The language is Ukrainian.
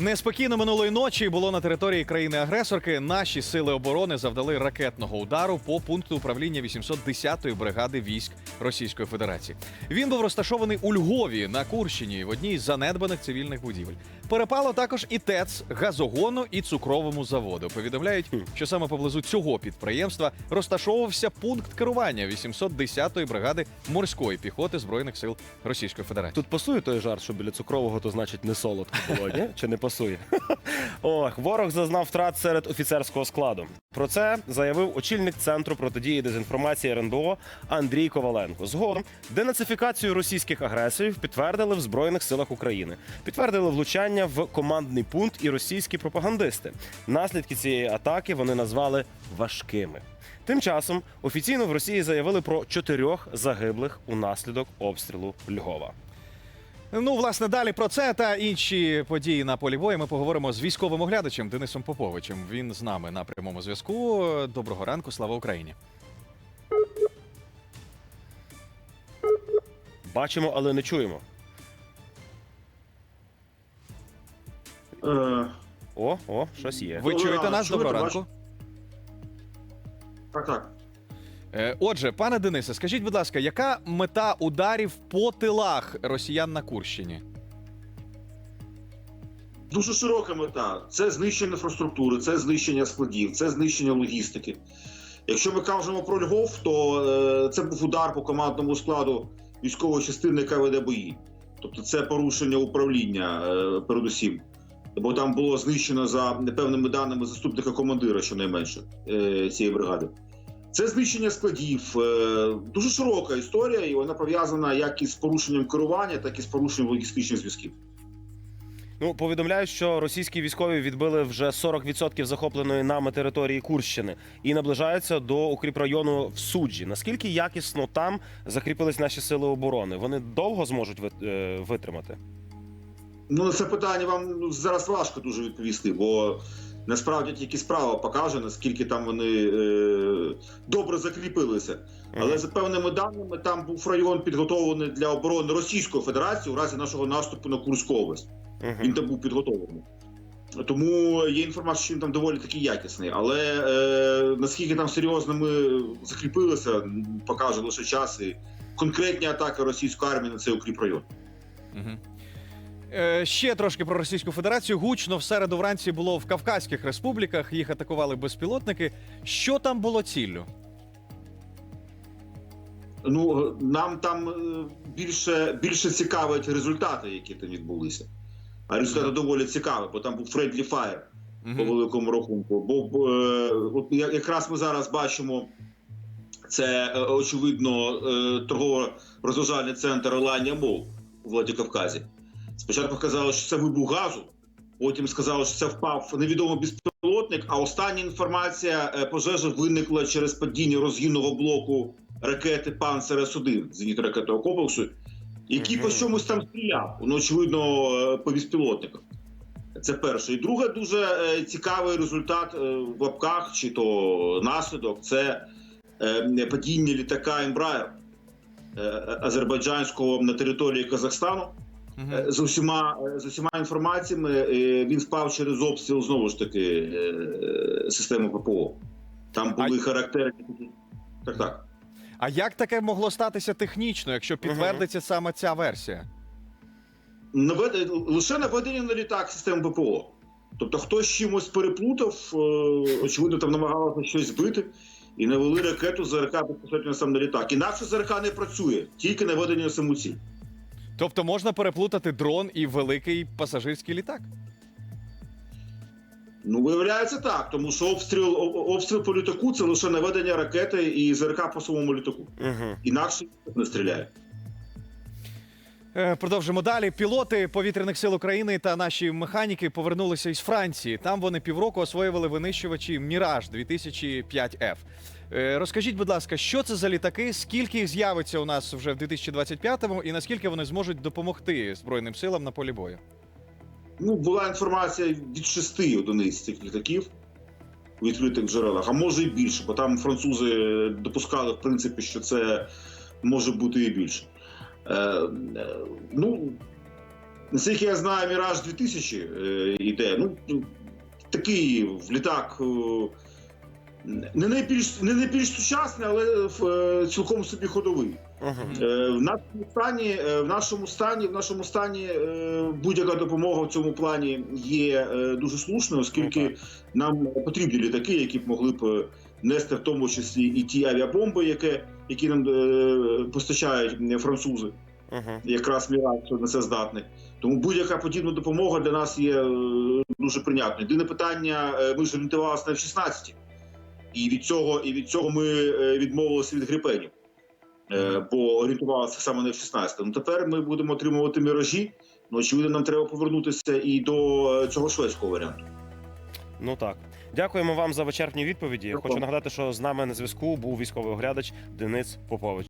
Неспокійно минулої ночі було на території країни-агресорки. Наші сили оборони завдали ракетного удару по пункту управління 810-ї бригади військ Російської Федерації. Він був розташований у Львові на Курщині в одній з занедбаних цивільних будівель. Перепало також і ТЕЦ, газогону і цукровому заводу. Повідомляють, що саме поблизу цього підприємства розташовувався пункт керування 810-ї бригади морської піхоти збройних сил Російської Федерації. Тут пасує той жарт, що біля цукрового, то значить не солодко було, ні? Чи не пасує? Ох, ворог зазнав втрат серед офіцерського складу. Про це заявив очільник центру протидії дезінформації РНБО Андрій Коваленко. Згодом денацифікацію російських агресорів підтвердили в Збройних силах України. Підтвердили влучання в командний пункт і російські пропагандисти. Наслідки цієї атаки вони назвали важкими. Тим часом офіційно в Росії заявили про чотирьох загиблих унаслідок обстрілу Львова. Ну, власне, далі про це та інші події на полі бою ми поговоримо з військовим оглядачем Денисом Поповичем. Він з нами на прямому зв'язку. Доброго ранку, слава Україні. Бачимо, але не чуємо. Е, О, о, щось є. Ви Доброго чуєте ранку, нас? чуєте, Доброго ранку. так, так. Е, Отже, пане Денисе, скажіть, будь ласка, яка мета ударів по тилах росіян на Курщині? Дуже широка мета. Це знищення інфраструктури, це знищення складів, це знищення логістики. Якщо ми кажемо про Львов, то е, це був удар по командному складу військової частини, яка веде бої. Тобто це порушення управління е, передусім. Бо там було знищено за непевними даними заступника командира, щонайменше, е, цієї бригади. Це знищення складів. Е, дуже широка історія, і вона пов'язана як із порушенням керування, так і з порушенням логістичних зв'язків. Ну, повідомляють, що російські військові відбили вже 40% захопленої нами території Курщини і наближаються до укріпрайону в суджі. Наскільки якісно там закріпились наші сили оборони? Вони довго зможуть е, витримати? Ну, на це питання вам ну, зараз важко дуже відповісти, бо насправді тільки справа покаже, наскільки там вони е, добре закріпилися. Але за певними даними, там був район підготовлений для оборони Російської Федерації у разі нашого наступу на Курську область. Він там був підготовлений. Тому є інформація, що він там доволі таки якісний. Але е, наскільки там серйозно ми закріпилися, покаже лише час і конкретні атаки російської армії на цей укріп район. Угу. Е, ще трошки про Російську Федерацію. Гучно в середу вранці було в Кавказьких республіках. Їх атакували безпілотники. Що там було ціллю? Ну нам там е, більше, більше цікавить результати, які там відбулися. А результати доволі цікаві, бо там був friendly fire по великому рахунку. Бо е, от якраз ми зараз бачимо. Це е, очевидно е, торгово-розважальний центр Еланія Мол у Владикавказі. Спочатку казали, що це вибух газу, потім сказали, що це впав невідомий безпілотник. А остання інформація е, пожежа виникла через падіння розгінного блоку ракети Панцер С-1 зенітно-ракетного комплексу, який Мгм. по чомусь там стріляв. Ну, очевидно, е, по безпілотниках. Це перше. І друге, дуже е, цікавий результат в лапках чи то наслідок це падіння літака Ембраєр азербайджанського на території Казахстану. Е, З усіма е, з усіма інформаціями е, він впав через обстріл знову ж таки системи ППО. Там були характерні. Так, так. А як таке могло статися технічно, якщо підтвердиться саме ця версія? Навед... Лише наведення на літак системи ППО. Тобто хтось чимось переплутав, очевидно, там намагалося щось збити і навели ракету ЗРК безпосередньо сам на літак. Інакше ЗРК не працює, тільки наведення на саму ціль. Тобто можна переплутати дрон і великий пасажирський літак? Ну, виявляється так, тому що обстріл, обстріл по літаку це лише наведення ракети і ЗРК по самому літаку. Мгм. Інакше не стріляє. Е, Продовжимо далі. Пілоти повітряних сил України та наші механіки повернулися із Франції. Там вони півроку освоювали винищувачі Міраж 2005 f Е, Розкажіть, будь ласка, що це за літаки? Скільки їх з'явиться у нас вже в 2025-му, і наскільки вони зможуть допомогти збройним силам на полі бою? Ну, була інформація від шести одиниць цих літаків у відкритих джерелах, а може і більше, бо там французи допускали, в принципі, що це може бути і більше. Е, е, ну, Наскільки я знаю, Міраж 2000 е, йде. Ну, такий літак. е, Не найбільш, не найбільш сучасний, але в, е, цілком собі ходовий. Угу. Е, В нашому стані, е, в нашому стані, в нашому стані е, будь-яка допомога в цьому плані є е, дуже слушною, оскільки Ну, так. нам потрібні літаки, які б могли б е, нести в тому числі і ті авіабомби, які, які нам е, постачають французи, Угу. якраз Міраж на це здатний. Тому будь-яка подібна допомога для нас є е, дуже прийнятною. Єдине питання: е, ми ж орієнтувалися на F-16, і від цього, і від цього ми е, відмовилися від грипенів. Е, бо орієнтувалися саме на F-16. Ну тепер ми будемо отримувати міражі. Ну очевидно, нам треба повернутися і до е, цього шведського варіанту. Ну так. Дякуємо вам за вичерпні відповіді. Дякую. Хочу нагадати, що з нами на зв'язку був військовий оглядач Денис Попович.